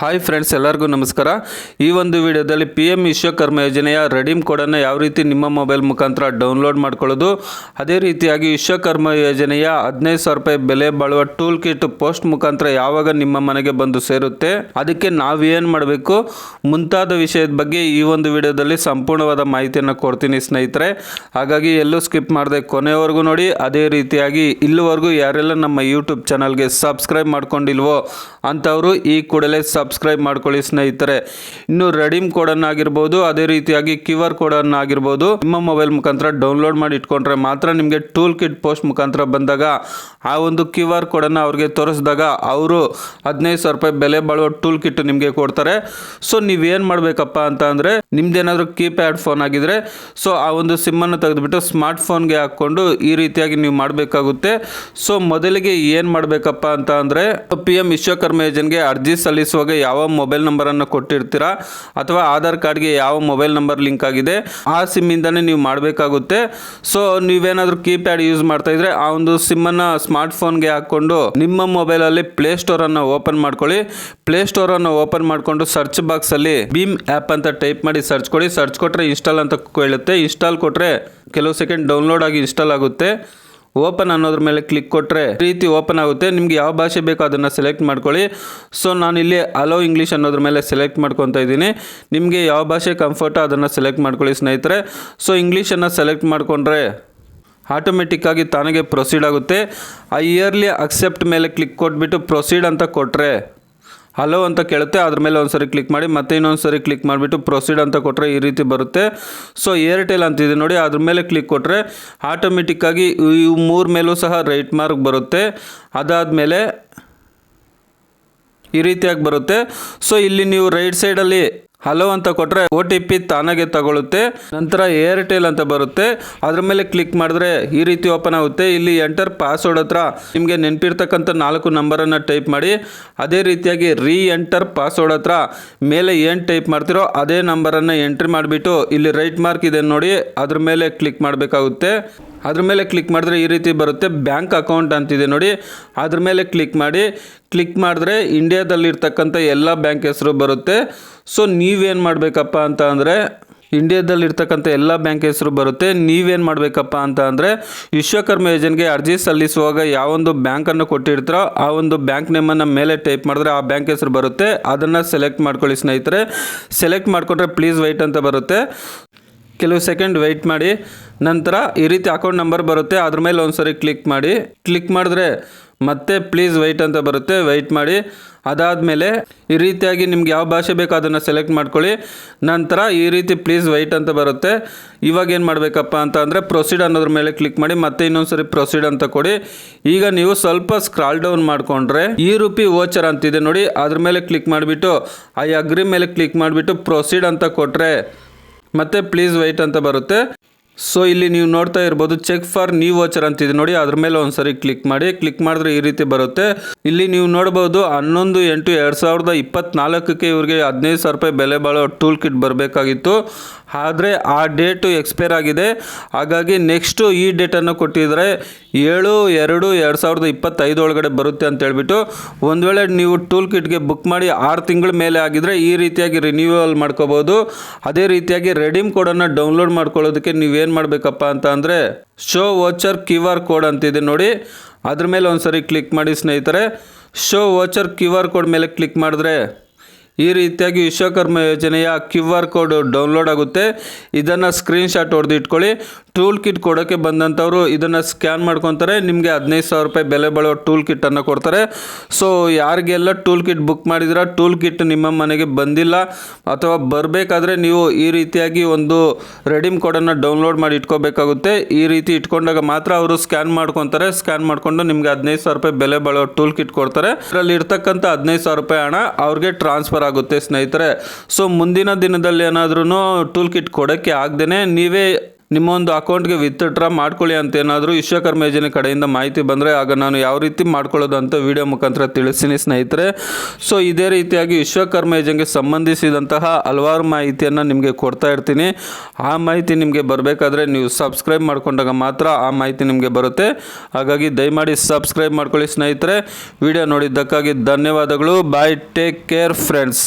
Hi friends, ಎಲ್ಲರಿಗೂ ನಮಸ್ಕಾರ. ಈ ಒಂದು ವಿಡಿಯೋದಲ್ಲಿ ಪಿ ಎಂ ವಿಶ್ವಕರ್ಮ ಯೋಜನೆಯ ರೆಡೀಮ್ ಕೋಡನ್ನು ಯಾವ ರೀತಿ ನಿಮ್ಮ ಮೊಬೈಲ್ ಮುಖಾಂತರ ಡೌನ್ಲೋಡ್ ಮಾಡ್ಕೊಳ್ಳೋದು, ಅದೇ ರೀತಿಯಾಗಿ ವಿಶ್ವಕರ್ಮ ಯೋಜನೆಯ ಹದಿನೈದು ಸಾವಿರ ರೂಪಾಯಿ ಬೆಲೆ ಬಾಳುವ ಟೂಲ್ ಕಿಟ್ ಪೋಸ್ಟ್ ಮುಖಾಂತರ ಯಾವಾಗ ನಿಮ್ಮ ಮನೆಗೆ ಬಂದು ಸೇರುತ್ತೆ, ಅದಕ್ಕೆ ನಾವು ಏನು ಮಾಡಬೇಕು? ಮುಂತಾದ ವಿಷಯದ ಬಗ್ಗೆ ಈ ಒಂದು ವಿಡಿಯೋದಲ್ಲಿ ಸಂಪೂರ್ಣವಾದ ಮಾಹಿತಿಯನ್ನು ಕೊಡ್ತೀನಿ ಸ್ನೇಹಿತರೆ. ಹಾಗಾಗಿ ಎಲ್ಲೂ ಸ್ಕಿಪ್ ಮಾಡದೆ ಕೊನೆವರೆಗೂ ನೋಡಿ, ಅದೇ ರೀತಿಯಾಗಿ ಇಲ್ಲಿವರೆಗೂ ಯಾರೆಲ್ಲ ನಮ್ಮ ಯೂಟ್ಯೂಬ್ ಚಾನಲ್ಗೆ ಸಬ್ಸ್ಕ್ರೈಬ್ ಮಾಡ್ಕೊಂಡಿಲ್ವೋ, ಅಂಥವರು ಈ ಕೂಡಲೇ ಸಬ್ಸ್ಕ್ರೈಬ್ ಮಾಡ್ಕೊಳ್ಳಿ ಸ್ನೇಹಿತರೆ. ಇನ್ನು ರೆಡೀಮ್ ಕೋಡನ್ನು ಆಗಿರ್ಬೋದು ಅದೇ ರೀತಿಯಾಗಿ ಕ್ಯೂ ಆರ್ ಕೋಡನ್ನು ಆಗಿರ್ಬೋದು ನಿಮ್ಮ ಮೊಬೈಲ್ ಮುಖಾಂತರ ಡೌನ್ಲೋಡ್ ಮಾಡಿ ಇಟ್ಕೊಂಡ್ರೆ ಮಾತ್ರ ನಿಮಗೆ ಟೂಲ್ ಕಿಟ್ ಪೋಸ್ಟ್ ಮುಖಾಂತರ ಬಂದಾಗ ಆ ಒಂದು ಕ್ಯೂ ಆರ್ ಕೋಡನ್ನು ಅವ್ರಿಗೆ ತೋರಿಸಿದಾಗ ಅವರು ಹದಿನೈದು ಸಾವಿರ ರೂಪಾಯಿ ಬೆಲೆ ಬಾಳುವ ಟೂಲ್ ಕಿಟ್ ನಿಮಗೆ ಕೊಡ್ತಾರೆ. ಸೊ ನೀವೇನು ಮಾಡಬೇಕಪ್ಪ ಅಂತ ಅಂದರೆ ನಿಮ್ದೇನಾದರೂ ಕೀಪ್ಯಾಡ್ ಫೋನ್ ಆಗಿದ್ರೆ ಸೊ ಆ ಒಂದು ಸಿಮ್ಮನ್ನು ತೆಗೆದುಬಿಟ್ಟು ಸ್ಮಾರ್ಟ್ ಫೋನ್ಗೆ ಹಾಕ್ಕೊಂಡು ಈ ರೀತಿಯಾಗಿ ನೀವು ಮಾಡಬೇಕಾಗುತ್ತೆ. ಸೊ ಮೊದಲಿಗೆ ಏನು ಮಾಡಬೇಕಪ್ಪ ಅಂತ ಅಂದರೆ ಪಿ ಎಂ ವಿಶ್ವಕರ್ಮ ಯೋಜನೆಗೆ ಅರ್ಜಿ ಸಲ್ಲಿಸುವಾಗ ಯಾವ ಮೊಬೈಲ್ ನಂಬರನ್ನು ಕೊಟ್ಟಿರ್ತೀರಾ ಅಥವಾ ಆಧಾರ್ ಕಾರ್ಡ್ಗೆ ಯಾವ ಮೊಬೈಲ್ ನಂಬರ್ ಲಿಂಕ್ ಆಗಿದೆ, ಆ ಸಿಮ್ಮಿಂದನೇ ನೀವು ಮಾಡಬೇಕಾಗುತ್ತೆ. ಸೊ ನೀವೇನಾದರೂ ಕೀಪ್ಯಾಡ್ ಯೂಸ್ ಮಾಡ್ತಾ ಇದ್ರೆ ಆ ಒಂದು ಸಿಮ್ಮನ್ನು ಸ್ಮಾರ್ಟ್ ಫೋನ್ಗೆ ಹಾಕ್ಕೊಂಡು ನಿಮ್ಮ ಮೊಬೈಲಲ್ಲಿ ಪ್ಲೇ ಸ್ಟೋರನ್ನು ಓಪನ್ ಮಾಡ್ಕೊಳ್ಳಿ. ಪ್ಲೇ ಸ್ಟೋರನ್ನು ಓಪನ್ ಮಾಡಿಕೊಂಡು ಸರ್ಚ್ ಬಾಕ್ಸಲ್ಲಿ ಭೀಮ್ ಆ್ಯಪ್ ಅಂತ ಟೈಪ್ ಮಾಡಿ ಸರ್ಚ್ ಕೊಡಿ. ಸರ್ಚ್ ಕೊಟ್ಟರೆ ಇನ್ಸ್ಟಾಲ್ ಅಂತ ಕೇಳುತ್ತೆ. ಇನ್ಸ್ಟಾಲ್ ಕೊಟ್ಟರೆ ಕೆಲವು ಸೆಕೆಂಡ್ ಡೌನ್ಲೋಡ್ ಆಗಿ ಇನ್ಸ್ಟಾಲ್ ಆಗುತ್ತೆ. ಓಪನ್ ಅನ್ನೋದ್ರ ಮೇಲೆ ಕ್ಲಿಕ್ ಕೊಟ್ಟರೆ ರೀತಿ ಓಪನ್ ಆಗುತ್ತೆ. ನಿಮ್ಗೆ ಯಾವ ಭಾಷೆ ಬೇಕೋ ಅದನ್ನು ಸೆಲೆಕ್ಟ್ ಮಾಡ್ಕೊಳ್ಳಿ. ಸೊ ನಾನು ಇಲ್ಲಿ ಅಲೋ ಇಂಗ್ಲೀಷ್ ಅನ್ನೋದ್ರ ಮೇಲೆ ಸೆಲೆಕ್ಟ್ ಮಾಡ್ಕೊತಾ ಇದ್ದೀನಿ. ನಿಮಗೆ ಯಾವ ಭಾಷೆ ಕಂಫರ್ಟೋ ಅದನ್ನು ಸೆಲೆಕ್ಟ್ ಮಾಡ್ಕೊಳ್ಳಿ ಸ್ನೇಹಿತರೆ. ಸೊ ಇಂಗ್ಲೀಷನ್ನು ಸೆಲೆಕ್ಟ್ ಮಾಡಿಕೊಂಡ್ರೆ ಆಟೋಮೆಟಿಕ್ಕಾಗಿ ತಾನಾಗೆ ಪ್ರೊಸೀಡ್ ಆಗುತ್ತೆ. ಆ ಇಯರ್ಲಿ ಅಕ್ಸೆಪ್ಟ್ ಮೇಲೆ ಕ್ಲಿಕ್ ಕೊಟ್ಬಿಟ್ಟು ಪ್ರೊಸೀಡ್ ಅಂತ ಕೊಟ್ಟರೆ ಹಲೋ ಅಂತ ಕೇಳುತ್ತೆ, ಅದ್ರ ಮೇಲೆ ಒಂದು ಸರಿ ಕ್ಲಿಕ್ ಮಾಡಿ, ಮತ್ತೆ ಇನ್ನೊಂದು ಸರಿ ಕ್ಲಿಕ್ ಮಾಡಿಬಿಟ್ಟು ಪ್ರೊಸೀಡ್ ಅಂತ ಕೊಟ್ಟರೆ ಈ ರೀತಿ ಬರುತ್ತೆ. ಸೊ ಏರ್ಟೆಲ್ ಅಂತಿದೆ ನೋಡಿ, ಅದ್ರ ಮೇಲೆ ಕ್ಲಿಕ್ ಕೊಟ್ಟರೆ ಆಟೋಮೆಟಿಕ್ಕಾಗಿ ಇವು ಮೂರು ಮೇಲೂ ಸಹ ರೈಟ್ ಮಾರ್ಕ್ ಬರುತ್ತೆ. ಅದಾದಮೇಲೆ ಈ ರೀತಿಯಾಗಿ ಬರುತ್ತೆ. ಸೊ ಇಲ್ಲಿ ನೀವು ರೈಟ್ ಸೈಡಲ್ಲಿ ಹಲೋ ಅಂತ ಕೊಟ್ಟರೆ ಒ ಟಿ ಪಿ ತಾನಾಗೆ ತಗೊಳುತ್ತೆ ನಂತರ ಏರ್ಟೆಲ್ ಅಂತ ಬರುತ್ತೆ. ಅದ್ರ ಮೇಲೆ ಕ್ಲಿಕ್ ಮಾಡಿದ್ರೆ ಈ ರೀತಿ ಓಪನ್ ಆಗುತ್ತೆ. ಇಲ್ಲಿ ಎಂಟರ್ ಪಾಸ್ವರ್ಡ್ ಹತ್ರ ನಿಮಗೆ ನೆನಪಿರ್ತಕ್ಕಂಥ ನಾಲ್ಕು ನಂಬರನ್ನು ಟೈಪ್ ಮಾಡಿ, ಅದೇ ರೀತಿಯಾಗಿ ರೀ ಎಂಟರ್ ಪಾಸ್ವರ್ಡ್ ಹತ್ರ ಮೇಲೆ ಏನು ಟೈಪ್ ಮಾಡ್ತಿರೋ ಅದೇ ನಂಬರನ್ನು ಎಂಟ್ರಿ ಮಾಡಿಬಿಟ್ಟು ಇಲ್ಲಿ ರೈಟ್ ಮಾರ್ಕ್ ಇದೆ ನೋಡಿ, ಅದ್ರ ಮೇಲೆ ಕ್ಲಿಕ್ ಮಾಡಬೇಕಾಗುತ್ತೆ. ಅದ್ರ ಮೇಲೆ ಕ್ಲಿಕ್ ಮಾಡಿದ್ರೆ ಈ ರೀತಿ ಬರುತ್ತೆ. ಬ್ಯಾಂಕ್ ಅಕೌಂಟ್ ಅಂತಿದೆ ನೋಡಿ, ಅದ್ರ ಮೇಲೆ ಕ್ಲಿಕ್ ಮಾಡಿ ಕ್ಲಿಕ್ ಮಾಡಿದ್ರೆ ಇಂಡಿಯಾದಲ್ಲಿರ್ತಕ್ಕಂಥ ಎಲ್ಲ ಬ್ಯಾಂಕ್ ಹೆಸರು ಬರುತ್ತೆ. ಸೊ ನೀವೇನು ಮಾಡಬೇಕಪ್ಪ ಅಂತ ಅಂದರೆ, ಇಂಡಿಯಾದಲ್ಲಿರ್ತಕ್ಕಂಥ ಎಲ್ಲ ಬ್ಯಾಂಕ್ ಹೆಸರು ಬರುತ್ತೆ. ನೀವೇನು ಮಾಡಬೇಕಪ್ಪ ಅಂತ ಅಂದರೆ, ವಿಶ್ವಕರ್ಮ ಯೋಜನೆಗೆ ಅರ್ಜಿ ಸಲ್ಲಿಸುವಾಗ ಯಾವೊಂದು ಬ್ಯಾಂಕನ್ನು ಕೊಟ್ಟಿರ್ತಾರೋ, ಆ ಒಂದು ಬ್ಯಾಂಕ್ ನೇಮನ್ನು ಮೇಲೆ ಟೈಪ್ ಮಾಡಿದ್ರೆ ಆ ಬ್ಯಾಂಕ್ ಹೆಸರು ಬರುತ್ತೆ. ಅದನ್ನು ಸೆಲೆಕ್ಟ್ ಮಾಡ್ಕೊಳ್ಳಿ ಸ್ನೇಹಿತರೆ. ಸೆಲೆಕ್ಟ್ ಮಾಡಿಕೊಂಡ್ರೆ ಪ್ಲೀಸ್ ವೈಟ್ ಅಂತ ಬರುತ್ತೆ. ಕೆಲವು ಸೆಕೆಂಡ್ ವೆಯ್ಟ್ ಮಾಡಿ, ನಂತರ ಈ ರೀತಿ ಅಕೌಂಟ್ ನಂಬರ್ ಬರುತ್ತೆ, ಅದ್ರ ಮೇಲೆ ಒಂದ್ಸರಿ ಕ್ಲಿಕ್ ಮಾಡಿ. ಕ್ಲಿಕ್ ಮಾಡಿದ್ರೆ ಮತ್ತೆ ಪ್ಲೀಸ್ ವೆಯ್ಟ್ ಅಂತ ಬರುತ್ತೆ ವೆಯ್ಟ್ ಮಾಡಿ. ಅದಾದಮೇಲೆ ಈ ರೀತಿಯಾಗಿ ನಿಮ್ಗೆ ಯಾವ ಭಾಷೆ ಬೇಕೋ ಅದನ್ನು ಸೆಲೆಕ್ಟ್ ಮಾಡ್ಕೊಳ್ಳಿ. ನಂತರ ಈ ರೀತಿ ಪ್ಲೀಸ್ ವೆಯ್ಟ್ ಅಂತ ಬರುತ್ತೆ. ಇವಾಗ ಏನು ಮಾಡಬೇಕಪ್ಪ ಅಂತ ಅಂದರೆ ಪ್ರೊಸೀಡ್ ಅನ್ನೋದ್ರ ಮೇಲೆ ಕ್ಲಿಕ್ ಮಾಡಿ, ಮತ್ತೆ ಇನ್ನೊಂದು ಸರಿ ಪ್ರೊಸೀಡ್ ಅಂತ ಕೊಡಿ. ಈಗ ನೀವು ಸ್ವಲ್ಪ ಸ್ಕ್ರಾಲ್ ಡೌನ್ ಮಾಡಿಕೊಂಡ್ರೆ ಈ ರೂಪಿ ವೋಚರ್ ಅಂತಿದೆ ನೋಡಿ, ಅದ್ರ ಮೇಲೆ ಕ್ಲಿಕ್ ಮಾಡಿಬಿಟ್ಟು ಐ ಅಗ್ರಿ ಮೇಲೆ ಕ್ಲಿಕ್ ಮಾಡಿಬಿಟ್ಟು ಪ್ರೊಸೀಡ್ ಅಂತ ಕೊಟ್ಟರೆ ಮತ್ತೆ ಪ್ಲೀಸ್ ವೆಯ್ಟ್ ಅಂತ ಬರುತ್ತೆ. ಸೊ ಇಲ್ಲಿ ನೀವು ನೋಡ್ತಾ ಇರ್ಬೋದು ಚೆಕ್ ಫಾರ್ ನ್ಯೂ ವಾಚರ್ ಅಂತಿದೆ ನೋಡಿ, ಅದ್ರ ಮೇಲೆ ಒಂದ್ಸರಿ ಕ್ಲಿಕ್ ಮಾಡಿ ಕ್ಲಿಕ್ ಮಾಡಿದ್ರೆ ಈ ರೀತಿ ಬರುತ್ತೆ. ಇಲ್ಲಿ ನೀವು ನೋಡ್ಬೋದು, ಹನ್ನೊಂದು ಎಂಟು ಎರಡು ಸಾವಿರದ ಇಪ್ಪತ್ನಾಲ್ಕಕ್ಕೆ ಇವ್ರಿಗೆ ಹದಿನೈದು ಸಾವಿರ ರೂಪಾಯಿ ಬೆಲೆ ಬಾಳೋ ಟೂಲ್ ಕಿಟ್ ಬರಬೇಕಾಗಿತ್ತು. ಆದರೆ ಆ ಡೇಟು ಎಕ್ಸ್ಪೈರ್ ಆಗಿದೆ. ಹಾಗಾಗಿ ನೆಕ್ಸ್ಟು ಈ ಡೇಟನ್ನು ಕೊಟ್ಟಿದ್ದಾರೆ ಏಳು, ಎರಡು ಎರಡು ಸಾವಿರದ ಇಪ್ಪತ್ತೈದು ಒಳಗಡೆ ಬರುತ್ತೆ ಅಂತ ಹೇಳ್ಬಿಟ್ಟು ಒಂದು ವೇಳೆ ನೀವು ಟೂಲ್ ಕಿಟ್ಗೆ ಬುಕ್ ಮಾಡಿ ಆರು ತಿಂಗಳ ಮೇಲೆ ಆಗಿದ್ರೆ ಈ ರೀತಿಯಾಗಿ ರಿನ್ಯೂವಲ್ ಮಾಡ್ಕೋಬೋದು. ಅದೇ ರೀತಿಯಾಗಿ ರೆಡೀಮ್ ಕೋಡನ್ನು ಡೌನ್ಲೋಡ್ ಮಾಡ್ಕೊಳ್ಳೋದಕ್ಕೆ ನೀವೇನು ಮಾಡಬೇಕಪ್ಪ ಅಂತ ಅಂದರೆ show voucher Q R code ಅಂತಿದೆ ನೋಡಿ. ಅದ್ರ ಮೇಲೆ ಒಂದು ಸರಿ ಕ್ಲಿಕ್ ಮಾಡಿ ಸ್ನೇಹಿತರೆ. Show voucher Q R code ಮೇಲೆ ಕ್ಲಿಕ್ ಮಾಡಿದ್ರೆ ಈ ರೀತಿಯಾಗಿ ವಿಶ್ವಕರ್ಮ ಯೋಜನೆಯ ಕ್ಯೂ ಆರ್ ಕೋಡ್ ಡೌನ್ಲೋಡ್ ಆಗುತ್ತೆ. ಇದನ್ನು ಸ್ಕ್ರೀನ್ಶಾಟ್ ಹೊಡೆದು ಇಟ್ಕೊಳ್ಳಿ ಟೂಲ್ ಕಿಟ್ ಕೊಡೋಕ್ಕೆ ಬಂದಂಥವ್ರು ಇದನ್ನು ಸ್ಕ್ಯಾನ್ ಮಾಡ್ಕೊತಾರೆ. ನಿಮಗೆ ಹದಿನೈದು ಸಾವಿರ ರೂಪಾಯಿ ಬೆಲೆ ಬಾಳೋ ಟೂಲ್ ಕಿಟ್ಟನ್ನು ಕೊಡ್ತಾರೆ. ಸೊ ಯಾರಿಗೆಲ್ಲ ಟೂಲ್ ಕಿಟ್ ಬುಕ್ ಮಾಡಿದಿರ ಟೂಲ್ ಕಿಟ್ ನಿಮ್ಮ ಮನೆಗೆ ಬಂದಿಲ್ಲ ಅಥವಾ ಬರಬೇಕಾದ್ರೆ ನೀವು ಈ ರೀತಿಯಾಗಿ ಒಂದು ರೆಡಿಮ್ ಕೋಡನ್ನು ಡೌನ್ಲೋಡ್ ಮಾಡಿ ಇಟ್ಕೋಬೇಕಾಗುತ್ತೆ. ಈ ರೀತಿ ಇಟ್ಕೊಂಡಾಗ ಮಾತ್ರ ಅವರು ಸ್ಕ್ಯಾನ್ ಮಾಡ್ಕೊತಾರೆ. ಸ್ಕ್ಯಾನ್ ಮಾಡಿಕೊಂಡು ನಿಮಗೆ ಹದಿನೈದು ಸಾವಿರ ರೂಪಾಯಿ ಬೆಲೆ ಬಾಳೋ ಟೂಲ್ ಕಿಟ್ ಕೊಡ್ತಾರೆ. ಅದರಲ್ಲಿ ಇರ್ತಕ್ಕಂಥ ಹದಿನೈದು ಸಾವಿರ ರೂಪಾಯಿ ಹಣ ಅವ್ರಿಗೆ ಟ್ರಾನ್ಸ್ಫರ್ ಆಗುತ್ತೆ ಸ್ನೇಹಿತರೆ. ಸೊ ಮುಂದಿನ ದಿನದಲ್ಲಿ ಏನಾದ್ರೂ ಟೂಲ್ ಕಿಟ್ ಕೊಡೋಕ್ಕೆ ಆಗದೇನೆ ನೀವೇ ನಿಮ್ಮ ಒಂದು ಅಕೌಂಟ್ಗೆ ವಿತ್ಡ್ರಾ ಮಾಡ್ಕೊಳ್ಳಿ ಅಂತ ಏನಾದರೂ ವಿಶ್ವಕರ್ಮ ಯೋಜನೆ ಕಡೆಯಿಂದ ಮಾಹಿತಿ ಬಂದರೆ ಆಗ ನಾನು ಯಾವ ರೀತಿ ಮಾಡ್ಕೊಳ್ಳೋದು ಅಂತ ವಿಡಿಯೋ ಮುಖಾಂತರ ತಿಳಿಸ್ತೀನಿ ಸ್ನೇಹಿತರೆ. ಸೊ ಇದೇ ರೀತಿಯಾಗಿ ವಿಶ್ವಕರ್ಮ ಯೋಜನೆಗೆ ಸಂಬಂಧಿಸಿದಂತಹ ಹಲವಾರು ಮಾಹಿತಿಯನ್ನು ನಿಮಗೆ ಕೊಡ್ತಾ ಇರ್ತೀನಿ. ಆ ಮಾಹಿತಿ ನಿಮಗೆ ಬರಬೇಕಾದ್ರೆ ನೀವು ಸಬ್ಸ್ಕ್ರೈಬ್ ಮಾಡ್ಕೊಂಡಾಗ ಮಾತ್ರ ಆ ಮಾಹಿತಿ ನಿಮಗೆ ಬರುತ್ತೆ. ಹಾಗಾಗಿ ದಯಮಾಡಿ ಸಬ್ಸ್ಕ್ರೈಬ್ ಮಾಡ್ಕೊಳ್ಳಿ ಸ್ನೇಹಿತರೆ. ವಿಡಿಯೋ ನೋಡಿದ್ದಕ್ಕಾಗಿ ಧನ್ಯವಾದಗಳು. Bye take care friends